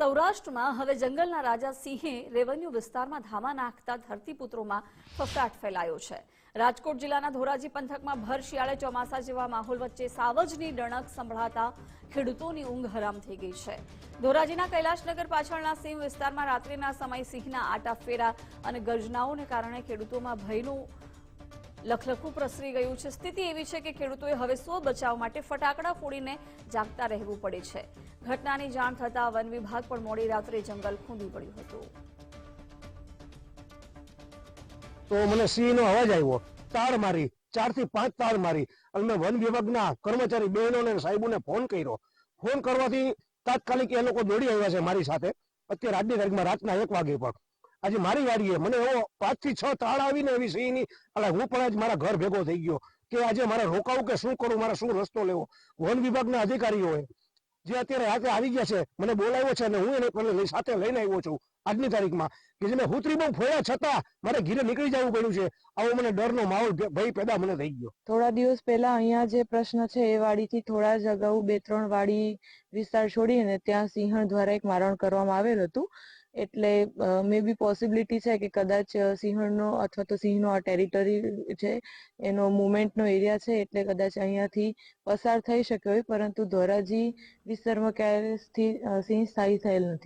સૌરાષ્ટ્રમાં હવે જંગલના રાજા સિંહે રેવન્યુ વિસ્તારમાં ધામા નાખતા ધરતીપુત્રોમાં ફફડાટ ફેલાયો છે. રાજકોટ જિલ્લાના ધોરાજી પંથકમાં ભર શિયાળે ચોમાસા જેવા માહોલ વચ્ચે સાવજની ડણક સંભળાતા ખેડૂતોની ઊંઘ હરામ થઈ ગઈ છે. ધોરાજીના કૈલાશનગર પાછળના સિંહ વિસ્તારમાં રાત્રિના સમય સિંહના આટા ફેરા અને ગર્જનાઓને કારણે ખેડૂતોમાં ભયનું લખલખું પ્રસરી ગયું છે. સ્થિતિ એવી છે કે ખેડૂતોએ હવે સ્વ બચાવ માટે ફટાકડા ફોડીને જાગતા રહેવું પડે છે. ઘટનાની જાણ થતાં વન વિભાગ પણ મોડી રાત્રે જંગલ ખૂંદી પડ્યું હતું. તો મને સિંહનો અવાજ આવ્યો. તાર મારી ચારથી પાંચ તાર મારી. અને મેં વન વિભાગના કર્મચારી બહેનોને સાહેબોને ફોન કર્યો. ફોન કરવાથી તાત્કાલિક એ લોકો દોડી આવ્યા છે મારી સાથે. અત્યારે આજની તારીખમાં રાતના એક વાગે પણ. આજે મારી વાડીએ મને એવો પાંચથી છ તાળ આવીને એવી સિંહની એટલે હું પણ આજ મારા ઘર ભેગો થઈ ગયો કે આજે મારે રોકાવું કે શું કરું, મારે શું રસ્તો લેવો? વન વિભાગના અધિકારીઓએ જે અત્યારે રાતે આવી ગયા છે, મને બોલાવ્યો છે અને હું એને પણ સાથે લઈને આવ્યો છું આજની તારીખમાં કે જેને હુતરી બહુ ફોયા છતાં મારે ઘીરે નીકળી જવું પડ્યું છે. આવો મને ડરનો માહોલ ભય પેદા મને થઈ ગયો. થોડા દિવસ પહેલા અહીંયા જે પ્રશ્ન છે એ વાડીથી થોડા જ અગાઉ બે ત્રણ વાડી વિસ્તાર છોડીને ત્યાં સિંહણ દ્વારા એક મારણ કરવામાં આવેલ હતું. એટલે મે બી પોસિબિલિટી છે કે કદાચ સિંહણનો અથવા તો સિંહનો આ ટેરિટરી છે, એનો મુવમેન્ટનો એરિયા છે, એટલે કદાચ અહીંયાથી પસાર થઈ શક્યો હોય, પરંતુ ધોરાજી વિસ્તારમાં ક્યારેય સિંહ સ્થાયી થયેલ નથી.